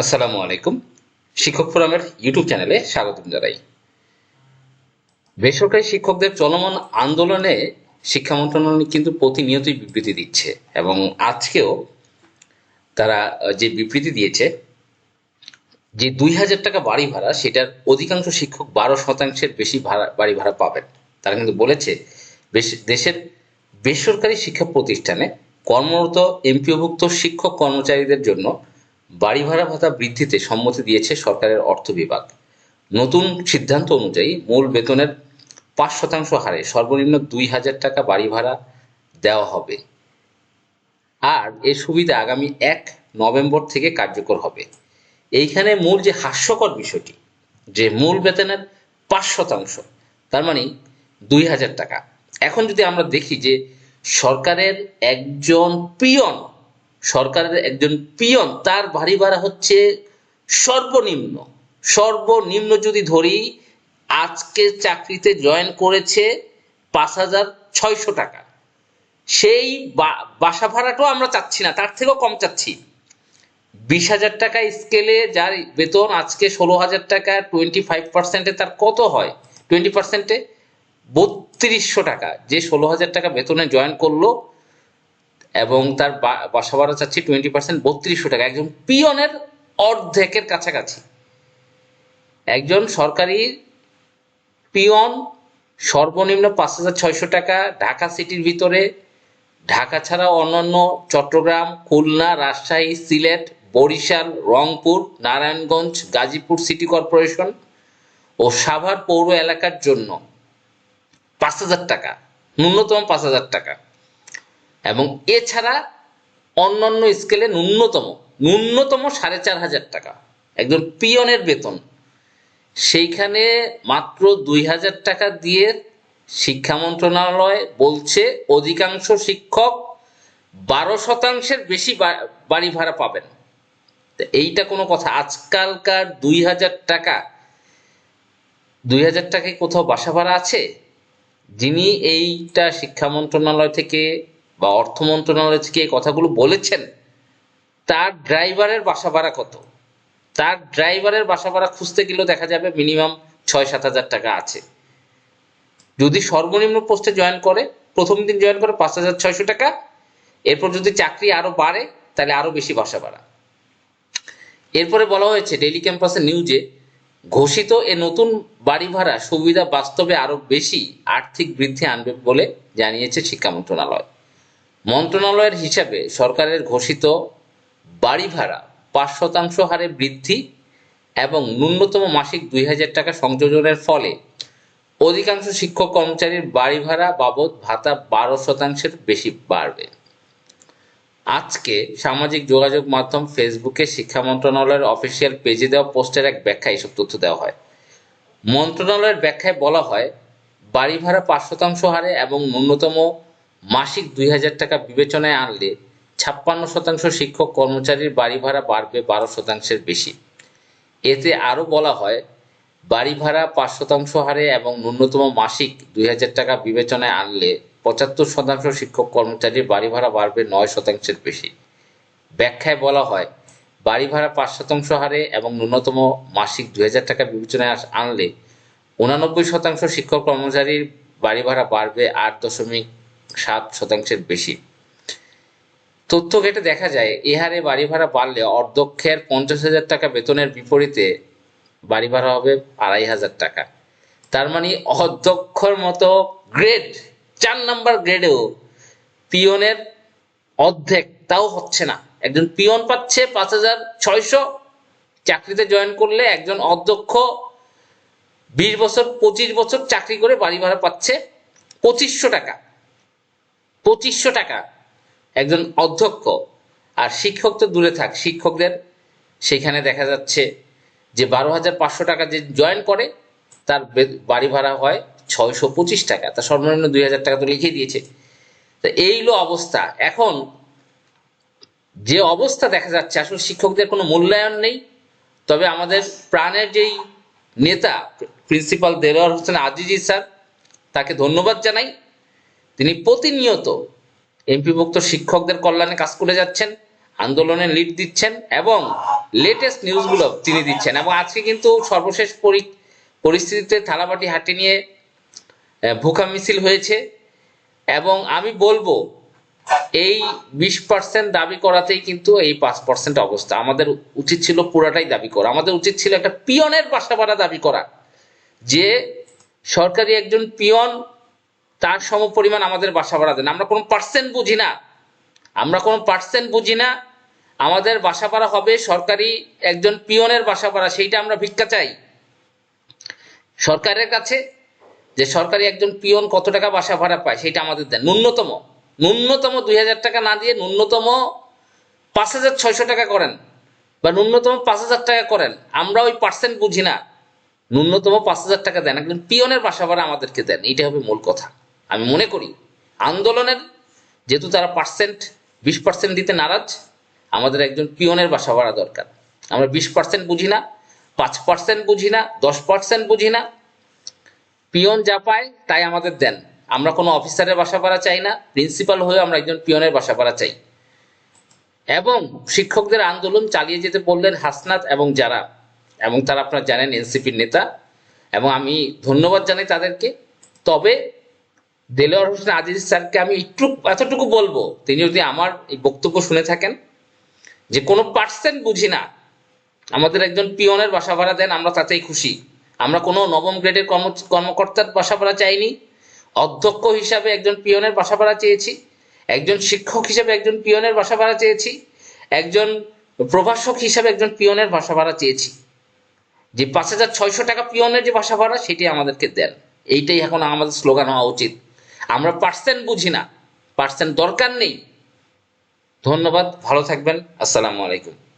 আসসালামু আলাইকুম। শিক্ষক ফোরামের ইউটিউব চ্যানেলে স্বাগতম জানাই। বেসরকারি শিক্ষকদের চলমান আন্দোলনে শিক্ষা মন্ত্রণালয় কিন্তু প্রতিনিয়তই বিবৃতি দিচ্ছে এবং আজকেও তারা যে বিবৃতি দিয়েছে, যে দুই হাজার টাকা বাড়ি ভাড়া, সেটার অধিকাংশ শিক্ষক বারো শতাংশের বেশি ভাড়া, বাড়ি ভাড়া পাবেন। তারা কিন্তু বলেছে দেশের বেসরকারি শিক্ষা প্রতিষ্ঠানে কর্মরত এমপিওভুক্ত শিক্ষক কর্মচারীদের জন্য বাড়ি ভাড়া ভাতা বৃদ্ধিতে সম্মতি দিয়েছে সরকারের অর্থ বিভাগ। নতুন সিদ্ধান্ত অনুযায়ী মূল বেতনের পাঁচ শতাংশ হারে সর্বনিম্ন দুই হাজার টাকা বাড়ি ভাড়া দেওয়া হবে। আর এর সুবিধা আগামী এক নভেম্বর থেকে কার্যকর হবে। এইখানে মূল যে হাস্যকর বিষয়টি, যে মূল বেতনের পাঁচ শতাংশ, তার মানে দুই হাজার টাকা। এখন যদি আমরা দেখি যে সরকারের একজন পিয়ন সরকারের একজন পিয়ন, তার বাড়ি ভাড়া হচ্ছে সর্বনিম্ন। সর্বনিম্ন যদি ধরি, আজকে চাকরিতে জয়েন করেছে পাঁচ হাজার ছয়শো টাকা। সেই বাসা ভাড়াটাও আমরা চাচ্ছি না, তার থেকেও কম চাচ্ছি। বিশ হাজার টাকা স্কেলে যার বেতন আজকে ষোলো হাজার টাকা, টোয়েন্টি ফাইভ পার্সেন্টে তার কত হয়? টোয়েন্টি পার্সেন্টে বত্রিশশো টাকা। যে ষোলো হাজার টাকা বেতনে জয়েন করল এবং তার বাসা ভাড়া চাচ্ছি টোয়েন্টি পার্সেন্ট বত্রিশশো টাকা। একজন পিয়নের অর্ধেকের কাছাকাছি। একজন সরকারি পিয়ন, সর্বনিম্ন পাঁচ হাজার ছয়শো টাকা, ঢাকা সিটির ভিতরে, ঢাকা ছাড়া অন্যান্য চট্টগ্রাম, খুলনা, রাজশাহী, সিলেট, বরিশাল, রংপুর, নারায়ণগঞ্জ, গাজীপুর সিটি কর্পোরেশন ও সাভার পৌর এলাকার জন্য পাঁচ হাজার টাকা, ন্যূনতম পাঁচ হাজার টাকা। এবং এছাড়া অন্যান্য স্কেলে ন্যূনতম ন্যূনতম সাড়ে চার হাজার টাকা। একজন পিয়নের বেতন। সেইখানে মাত্র দুই হাজার টাকা দিয়ে শিক্ষা মন্ত্রণালয় বলছে অধিকাংশ শিক্ষক বারো শতাংশের বেশি বাড়ি ভাড়া পাবেন। এইটা কোনো কথা। আজকালকার দুই হাজার টাকা, দুই হাজার টাকায় কোথাও বাসা ভাড়া আছে? যিনি এইটা শিক্ষা মন্ত্রণালয় থেকে বা অর্থ মন্ত্রণালয় থেকে এই কথাগুলো বলেছেন, তার ড্রাইভারের বাসা ভাড়া কত? তার ড্রাইভারের বাসা ভাড়া খুঁজতে গেলেও দেখা যাবে মিনিমাম ছয় সাত হাজার টাকা আছে। যদি সর্বনিম্ন পোস্টে জয়েন করে, প্রথম দিন জয়েন করে পাঁচ হাজার ছয়শো টাকা, এরপর যদি চাকরি আরও বাড়ে, তাহলে আরও বেশি বাসা ভাড়া। এরপরে বলা হয়েছে ডেইলি ক্যাম্পাসের নিউজে ঘোষিত এ নতুন বাড়ি ভাড়া সুবিধা বাস্তবে আরও বেশি আর্থিক বৃদ্ধি আনবে বলে জানিয়েছে শিক্ষা মন্ত্রণালয়। মন্ত্রণালয়ের হিসাবে সরকারের ঘোষিত বাড়ি ভাড়া পাঁচ শতাংশ হারে বৃদ্ধি এবং ন্যূনতম মাসিক দুই হাজার টাকা সংযোজনের ফলে অধিকাংশ শিক্ষক কর্মচারীর বাড়ি ভাড়া বাবদ ভাতা বারো শতাংশের বেশি বাড়বে। আজকে সামাজিক যোগাযোগ মাধ্যম ফেসবুকে শিক্ষা মন্ত্রণালয়ের অফিসিয়াল পেজে দেওয়া পোস্টের এক ব্যাখ্যায় এসব তথ্য দেওয়া হয়। মন্ত্রণালয়ের ব্যাখ্যায় বলা হয়, বাড়ি ভাড়া পাঁচ শতাংশ হারে এবং ন্যূনতম মাসিক দুই হাজার টাকা বিবেচনায় আনলে ছাপ্পান্ন শতাংশ শিক্ষক কর্মচারীর বাড়ি ভাড়া বাড়বে বারো শতাংশের বেশি। এতে আরও বলা হয়, বাড়ি ভাড়া পাঁচ শতাংশ হারে এবং ন্যূনতম মাসিক দুই হাজার টাকা বিবেচনায় আনলে পঁচাত্তর শতাংশ শিক্ষক কর্মচারীর বাড়ি ভাড়া বাড়বে নয় শতাংশের বেশি। ব্যাখ্যায় বলা হয়, বাড়ি ভাড়া পাঁচ শতাংশ হারে এবং ন্যূনতম মাসিক দুই হাজার টাকা বিবেচনায় আনলে উনানব্বই শতাংশ শিক্ষক কর্মচারীর বাড়ি ভাড়া বাড়বে আট দশমিক সাত শতাংশের বেশি। তথ্য ঘেটে দেখা যায় এ হারে বাড়ি ভাড়া বাড়লে অর্ধক্ষের পঞ্চাশ হাজার টাকা বেতনের বিপরীতে বাড়ি ভাড়া হবে আড়াই হাজার টাকা। তার মানে অধ্যক্ষর মতো গ্রেড, চার নাম্বার গ্রেডেও পিয়নের অর্ধেক তাও হচ্ছে না। একজন পিয়ন পাচ্ছে পাঁচ হাজার ছয়শো, চাকরিতে জয়েন করলে একজন অধ্যক্ষ বিশ বছর, পঁচিশ বছর চাকরি করে বাড়ি ভাড়া পাচ্ছে পঁচিশশো টাকা। পঁচিশশো টাকা। একজন অধ্যক্ষ। আর শিক্ষক তো দূরে থাক, শিক্ষকদের সেখানে দেখা যাচ্ছে যে বারো হাজার পাঁচশো টাকা যে জয়েন করে, তার বাড়ি ভাড়া হয় ছয়শো পঁচিশ টাকা। তার সর্বনিম্ন দুই হাজার টাকা তো লিখে দিয়েছে। তো এই হলো অবস্থা। এখন যে অবস্থা দেখা যাচ্ছে, আসলে শিক্ষকদের কোনো মূল্যায়ন নেই। তবে আমাদের প্রাণের যেই নেতা, প্রিন্সিপাল দেলোয়ার হোসেন আজিজি স্যার, তাকে ধন্যবাদ জানাই। তিনি প্রতিনিয়ত এমপিভুক্ত শিক্ষকদের কল্যাণে কাজ করে যাচ্ছেন, আন্দোলনে লিড দিচ্ছেন এবং লেটেস্ট নিউজগুলো তিনি দিচ্ছেন। এবং আজকে কিন্তু সর্বশেষ পরি- পরিস্থিতিতে থালাবাটি হাঁটি নিয়ে ভুখা মিছিল হয়েছে। এবং আমি বলব, এই বিশ পার্সেন্ট দাবি করাতেই কিন্তু এই পাঁচ পার্সেন্ট অবস্থা। আমাদের উচিত ছিল পুরাটাই দাবি করা। আমাদের উচিত ছিল একটা পিয়নের বাসা দাবি করা। যে সরকারি একজন পিয়ন তার সম পরিমাণ আমাদের বাসা ভাড়া দেন। আমরা কোনো পার্সেন্ট বুঝি না। আমরা কোনো পার্সেন্ট বুঝি না। আমাদের বাসা ভাড়া হবে সরকারি একজন পিয়নের বাসা ভাড়া, সেইটা আমরা ভিক্ষা চাই। সরকারের কাছে যে সরকারি একজন পিয়ন কত টাকা বাসা ভাড়া পায় সেটা আমাদের দেন। ন্যূনতম ন্যূনতম দুই হাজার টাকা না দিয়ে ন্যূনতম পাঁচ হাজার ছয়শো টাকা করেন বা ন্যূনতম পাঁচ হাজার টাকা করেন। আমরা ওই পার্সেন্ট বুঝি না। ন্যূনতম পাঁচ হাজার টাকা দেন। একজন পিয়নের বাসা ভাড়া আমাদেরকে দেন। এইটা হবে মূল কথা। আমি মনে করি আন্দোলনের যেহেতু তারা পার্সেন্ট বিশ পার্সেন্ট দিতে নারাজ, আমাদের একজন পিয়নের বাসা ভাড়া দরকার। আমরা বিশ পার্সেন্ট বুঝি না, পাঁচ পার্সেন্ট বুঝি না, দশ পার্সেন্ট বুঝি না। পিয়ন যা পায় তাই আমাদের দেন। আমরা কোনো অফিসারের বাসা ভাড়া চাই না, প্রিন্সিপাল হয়ে আমরা একজন পিয়নের বাসা ভাড়া চাই। এবং শিক্ষকদের আন্দোলন চালিয়ে যেতে বললেন হাসনাত এবং যারা, এবং তারা আপনারা জানেন এনসিপির নেতা, এবং আমি ধন্যবাদ জানাই তাদেরকে। তবে দেলোয়ার হোসেন আজিজ স্যারকে আমি একটু এতটুকু বলব, তিনি যদি আমার এই বক্তব্য শুনে থাকেন, যে কোনো পার্সেন্ট বুঝি না, আমাদের একজন পিয়নের বাসা ভাড়া দেন, আমরা তাতেই খুশি। আমরা কোনো নবম গ্রেডের কর্ম কর্মকর্তার বাসা ভাড়া চাইনি। অধ্যক্ষ হিসাবে একজন পিয়নের বাসা ভাড়া চেয়েছি, একজন শিক্ষক হিসাবে একজন পিয়নের বাসা ভাড়া চেয়েছি, একজন প্রভাষক হিসাবে একজন পিয়নের বাসা ভাড়া চেয়েছি। যে পাঁচ হাজার ছয়শো টাকা পিয়নের যে বাসা ভাড়া সেটি আমাদেরকে দেন। এইটাই এখন আমাদের স্লোগান হওয়া উচিত। আমরা পার্সেন্ট বুঝি না। পার্সেন্ট দরকার নেই। ধন্যবাদ ভালো থাকবেন। আসসালামু আলাইকুম।